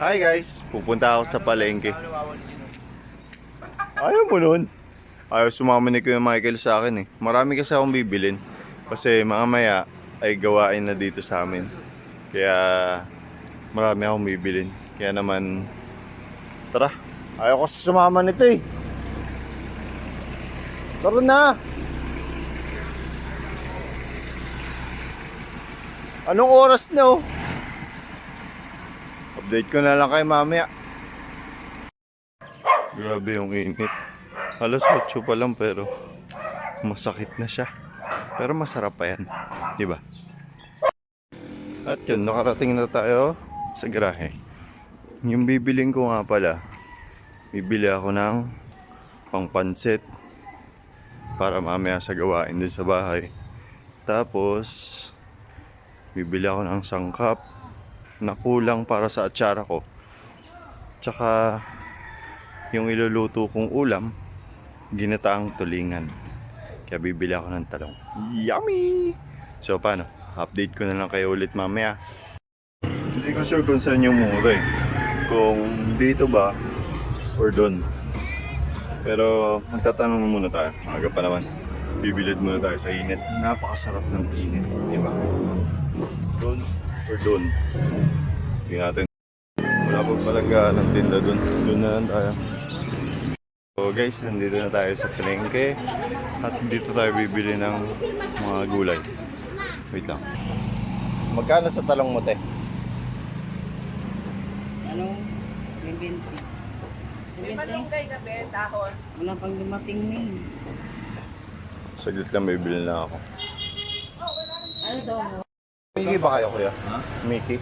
Hi guys, pupunta ako sa palengke. Ayaw mo nun. Ayaw sumama ni Kuya Michael sa akin eh. Marami kasi akong bibilin. Kasi mamaya ay gawain na dito sa amin. Kaya marami akong bibilin. Kaya naman, tara. Ayaw kasi sumama nito eh. Tara na! Anong oras na oh? Update ko na lang kay mamaya. Grabe yung init. Alas 8 pa lang pero masakit na siya. Pero masarap pa yan. Di ba? At yun, nakarating na tayo sa garahe. Yung bibiling ko nga pala, bibili ako ng pangpansit para mamaya sa gawain din sa bahay. Tapos, bibili ako ng sangkap na kulang para sa atsara ko. Tsaka, yung iluluto kong ulam, ginataang tulingan. Kaya bibili ako ng talong. Yummy! So, paano? Update ko na lang kayo ulit mamaya. Hindi ko sure kung saan yung mura eh. Kung dito ba or doon. Pero magtatanong muna tayo. Aga pa naman. Bibilid muna tayo sa init. Napakasarap ng init. Di ba? Doon or doon. Hindi natin. Wala pa talaga ng tinda doon. Doon na lang tayo. So guys, nandito na tayo sa palengke. At dito tayo bibili ng mga gulay. Wait lang. Magkano sa talong mo, te? Ano? 70. 70? kay gabi, dahon. Wala pang dumating na yun. Saglit lang, bibili na ako. Ano daw mo? Mickey ba kayo, kuya? Ha? Mickey?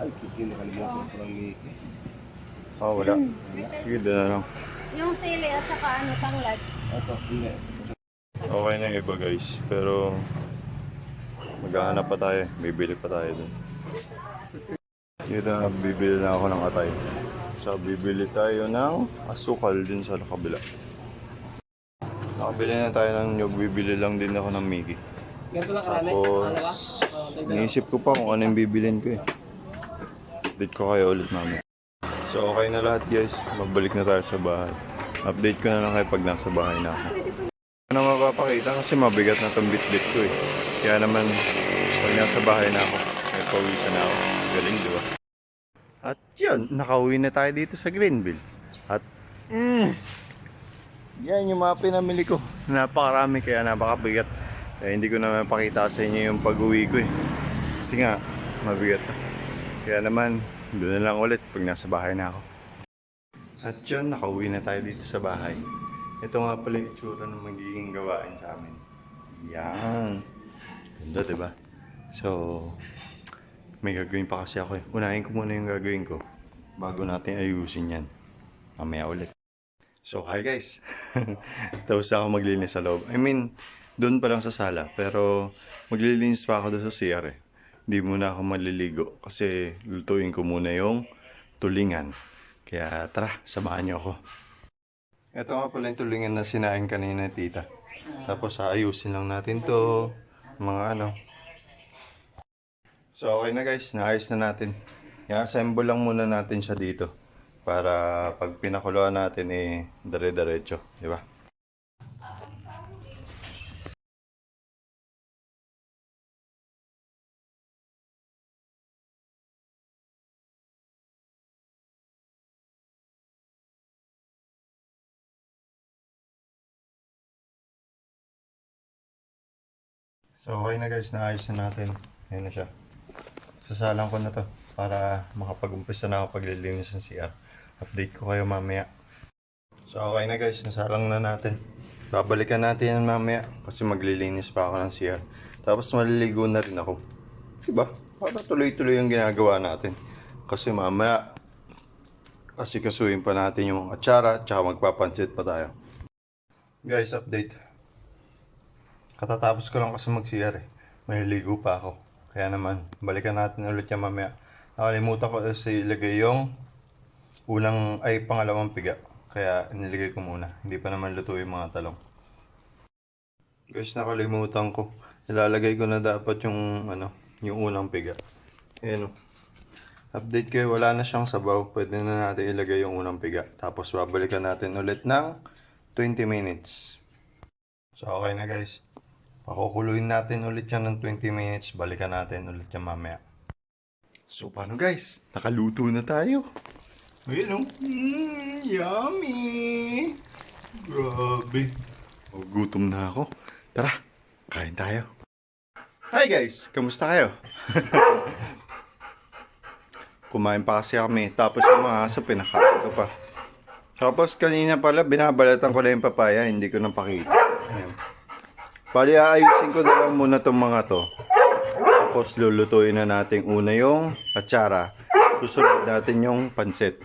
Ay, kiki nakalimutan ko ng liki. Oh, wala. Sige, doon na lang. Yung sili at saka ano, tanglad. Ito, hindi. Okay na yung iba, guys. Pero, maghahanap pa tayo. Bibili pa tayo dun. Dito na, bibili na ako ng atay. So, bibili tayo ng asukal din sa kabila. Nakabili na tayo ng nyog. Bibili lang din ako ng Mickey. Ganito lang karami. Tapos, iniisip ko pa kung ano yung bibilin ko eh. Update ko kayo ulit namin. So, okay na lahat guys. Mabalik na tayo sa bahay. Update ko na lang kayo pag nasa bahay na ako. Ano mapapakita kasi mabigat na itong bit-bit ko eh. Kaya naman, pag nasa bahay na ako, may pawisan na ako. Galing, di ba? At yun, nakauwi na tayo dito sa Greenville. At, mm, yan yung mga pinamili ko. Napakarami kaya napakabigat. Eh, hindi ko na mapakita sa inyo yung pag-uwi ko eh. Kasi nga, mabigat na. Kaya naman, doon na lang ulit pag nasa bahay na ako. At yun, nakauwi na tayo dito sa bahay. Ito nga pala yung itsura ng magiging gawain sa amin. Yan. Ganda, ba? So, may gagawin pa kasi ako eh. Unahin ko muna yung gagawin ko bago natin ayusin yan. Mamaya ulit. So, hi guys. Tapos ako maglinis sa loob. I mean, doon pa lang sa sala. Pero, maglilinis pa ako doon sa CR eh. Hindi muna ako maliligo kasi lutuin ko muna yung tulingan. Kaya tara, samahan niyo ako. Ito nga pala yung tulingan na sinain kanina ni tita. Tapos aayusin lang natin to. Mga ano. So okay na guys, naayos na natin. I-assemble lang muna natin siya dito. Para pag pinakuluan natin eh, dire-diretso. Di ba? So okay na guys, naayos na natin. Ayan na siya. Sasalang ko na to para makapag-umpisa na ako paglilinis ng CR. Update ko kayo mamaya. So okay na guys, nasalang na natin. Babalikan natin yan mamaya kasi maglilinis pa ako ng CR. Tapos maliligo na rin ako. Diba? Para tuloy-tuloy yung ginagawa natin. Kasi mamaya kasi kasuhin pa natin yung atsara tsaka magpapansit pa tayo. Guys, update. Katatapos ko lang kasi mag-CR eh. May ligo pa ako. Kaya naman, balikan natin ulit yan mamaya. Nakalimutan ko kasi ilagay yung unang, ay pangalawang piga. Kaya nilagay ko muna. Hindi pa naman luto yung mga talong. Guys, nakalimutan ko. Ilalagay ko na dapat yung, ano, yung unang piga. Ayan o. Update kayo, wala na siyang sabaw. Pwede na natin ilagay yung unang piga. Tapos babalikan natin ulit ng 20 minutes. So okay na guys. Pakukuluin natin ulit yan ng 20 minutes. Balikan natin ulit yan mamaya. So paano guys? Nakaluto na tayo. Ayun oh. Mm, yummy! Grabe. Oh, na ako. Tara, kain tayo. Hi guys! Kamusta kayo? Kumain pa kasi kami. Tapos yung mga aso, pinakain ko pa. Tapos kanina pala, binabalatan ko na yung papaya. Hindi ko napakita. Ayan. Bali, aayusin ko na lang muna itong mga to. Tapos lulutuin na natin una yung atsara. Susunod natin yung pansit.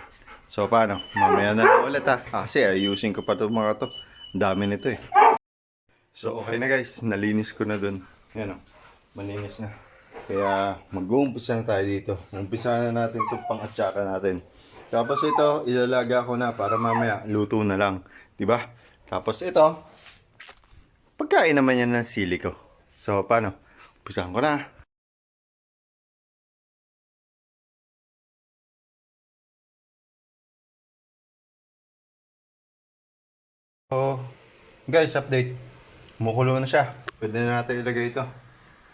So paano? Mamaya na lang ulit ha. Ah, kasi ayusin ko pa itong mga to. Dami nito eh. So okay na guys. Nalinis ko na dun. Yan o. Malinis na. Kaya mag-uumpisa na tayo dito. Umpisa na natin itong pang atsara natin. Tapos ito, ilalaga ko na para mamaya luto na lang. ba? Tapos ito, pagkain naman yan ng sili ko. So, paano? Umpisahan ko na. Oh, guys, update. Kumukulo na siya. Pwede na natin ilagay ito.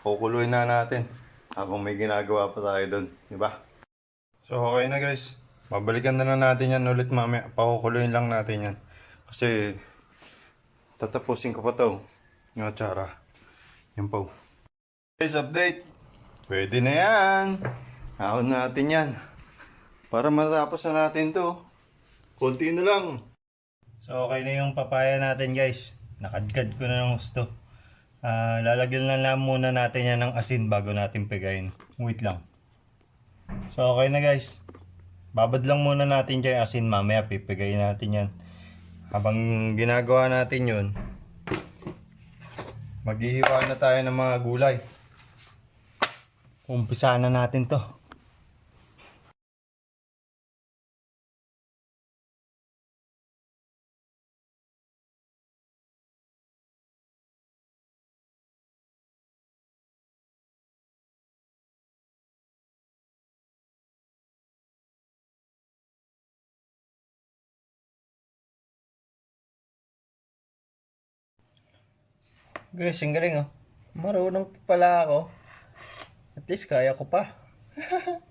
Kukuluin na natin. Habang may ginagawa pa tayo doon. Di ba? So, okay na guys. Babalikan na lang natin yan ulit mamaya. Pakukuluin lang natin yan. Kasi, tatapusin ko pa to. Yung atsara. Yan po. Guys, update. Pwede na yan. Ahon natin yan. Para matapos na natin to. Konti na lang. So, okay na yung papaya natin guys. Nakadkad ko na ng gusto. Ah, lalagyan lang lang muna natin yan ng asin bago natin pigayin. Wait lang. So, okay na guys. Babad lang muna natin dyan asin. Mamaya pipigayin natin yan. Habang ginagawa natin yun, maghihiwa na tayo ng mga gulay. Umpisa na natin to. Guys, ang galing oh. Marunong pala ako. At least kaya ko pa.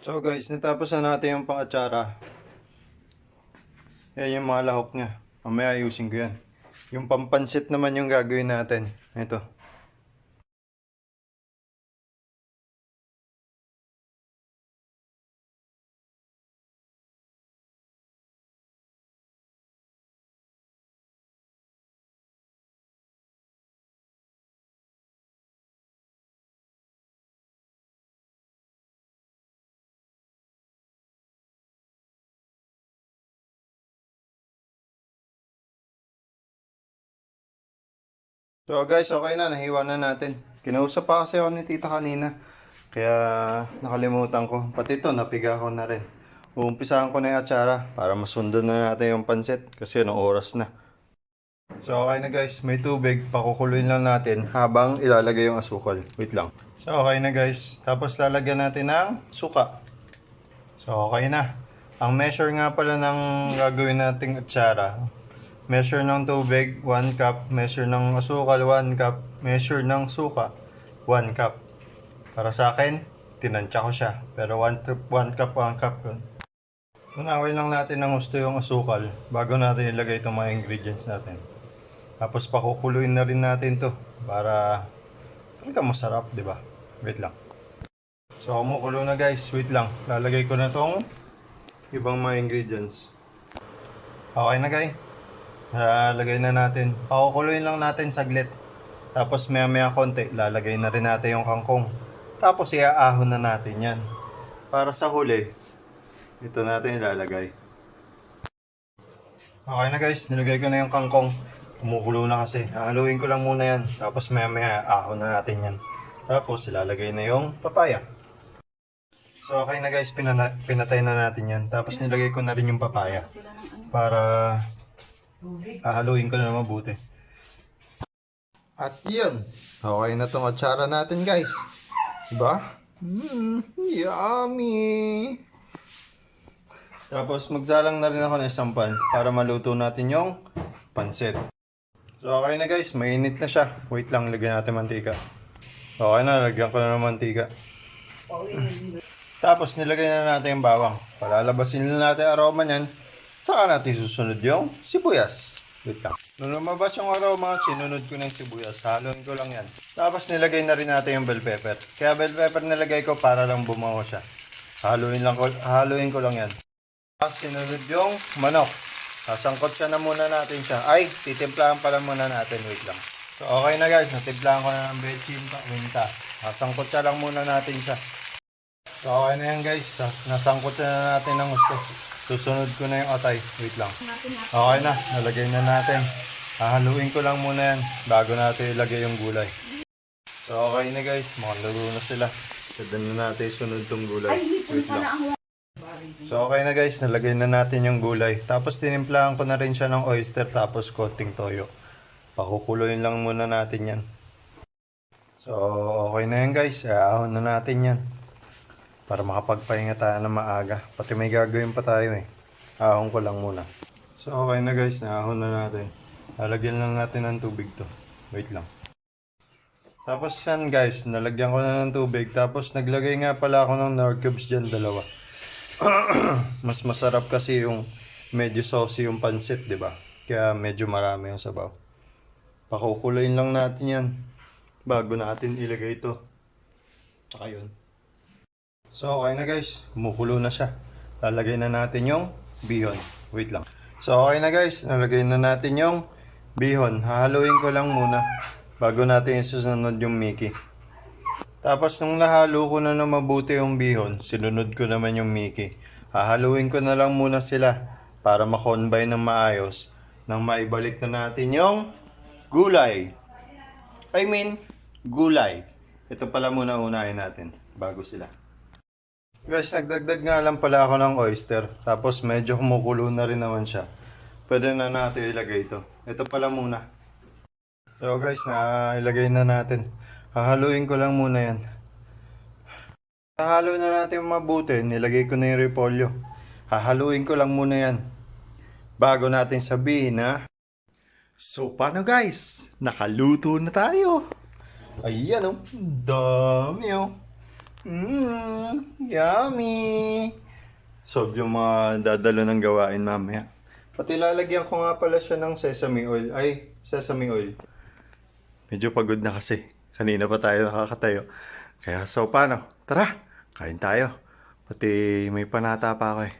So guys, natapos na natin yung pangatsara. Yan yung mga lahok niya. Mamaya ayusin ko yan. Yung pampansit naman yung gagawin natin. Ito. So guys, okay na. Nahiwa na natin. Kinausap pa kasi ako ni tita kanina. Kaya nakalimutan ko. Pati ito, napiga ko na rin. Uumpisahan ko na yung atsara para masundan na natin yung pansit kasi anong oras na. So okay na guys, may tubig. Pakukuluin lang natin habang ilalagay yung asukal. Wait lang. So okay na guys. Tapos lalagyan natin ng suka. So okay na. Ang measure nga pala ng gagawin nating atsara, measure ng tubig 1 cup, measure ng asukal 1 cup, measure ng suka 1 cup. Para sa akin, tinansya ko siya. Pero 1 cup, 1 cup, 1 cup yun. Unawin lang natin ng gusto yung asukal bago natin ilagay itong mga ingredients natin. Tapos pakukuluin na rin natin to para talaga masarap, di ba? Wait lang. So kumukulo na guys, wait lang. Lalagay ko na tong ibang mga ingredients. Okay na guys. Lalagay na natin. Pakukuluin lang natin saglit. Tapos maya maya konti, lalagay na rin natin yung kangkong. Tapos iaahon na natin yan. Para sa huli, ito natin ilalagay. Okay na guys, nilagay ko na yung kangkong. Kumukulo na kasi. Haluin ko lang muna yan. Tapos maya maya ahon na natin yan. Tapos ilalagay na yung papaya. So okay na guys, pinana- pinatay na natin yan. Tapos nilagay ko na rin yung papaya. Para hahaluin ko na mabuti. At yun. Okay na tong atsara natin guys. Diba? Mmm, yummy! Tapos magsalang na rin ako ng isang pan para maluto natin yung pansit. So okay na guys, mainit na siya. Wait lang, lagyan natin mantika. Okay na, lagyan ko na ng mantika. Tapos nilagay na natin yung bawang. Palalabasin na natin ang aroma niyan. Saka natin susunod yung sibuyas. Wait lang. Nung lumabas yung aroma, sinunod ko yung sibuyas. Haluin ko lang yan. Tapos nilagay na rin natin yung bell pepper. Kaya bell pepper nilagay ko para lang bumaho siya. Haluin, lang ko, haluin ko lang yan. Tapos sinunod yung manok. Sasangkot siya na muna natin siya. Ay, titimplahan pala muna natin. Wait lang. So, okay na guys. Natimplahan ko na ng bechin winta. Sasangkot siya lang muna natin siya. So, okay na yan guys. Sa- Nasangkot na natin ng gusto. Susunod ko na yung atay. Wait lang. Okay na. Nalagay na natin. Hahaluin ko lang muna yan bago natin ilagay yung gulay. So, okay na guys. Mukhang laro na sila. Sadan na natin sunod tong gulay. Wait lang. So okay na guys, nalagay na natin yung gulay. Tapos tinimplahan ko na rin siya ng oyster tapos konting toyo. Pakukuloyin lang muna natin yan. So okay na yan guys, ahon na natin yan. Para makapagpahinga tayo ng maaga. Pati may gagawin pa tayo eh. Ahon ko lang muna. So okay na guys, naahon na natin. Lalagyan lang natin ng tubig to. Wait lang. Tapos yan guys, nalagyan ko na ng tubig. Tapos naglagay nga pala ako ng nor cubes dyan, dalawa. Mas masarap kasi yung medyo saucy yung pansit, di ba? Kaya medyo marami yung sabaw. Pakukulayin lang natin yan bago natin ilagay ito. Tsaka yun. So, okay na guys. Kumukulo na siya. Lalagay na natin yung bihon. Wait lang. So, okay na guys. Nalagay na natin yung bihon. Hahaluin ko lang muna bago natin isusunod yung Mickey. Tapos nung nahalo ko na na mabuti yung bihon, sinunod ko naman yung Mickey. Hahaluin ko na lang muna sila para makonbine ng maayos nang maibalik na natin yung gulay. I mean, gulay. Ito pala muna unahin natin bago sila. Guys, nagdagdag nga lang pala ako ng oyster. Tapos medyo kumukulo na rin naman siya. Pwede na natin ilagay ito. Ito pala muna. So guys, na ilagay na natin. Hahaluin ko lang muna yan. Hahalo na natin mabuti. Nilagay ko na yung repolyo. Hahaluin ko lang muna yan. Bago natin sabihin na... So paano guys? Nakaluto na tayo. Ayan oh. Dami oh. Mmm, yummy. So, yung mga dadalo ng gawain mamaya. Pati lalagyan ko nga pala siya ng sesame oil. Ay, sesame oil. Medyo pagod na kasi. Kanina pa tayo nakakatayo. Kaya so paano? Tara, kain tayo. Pati may panata pa ako eh.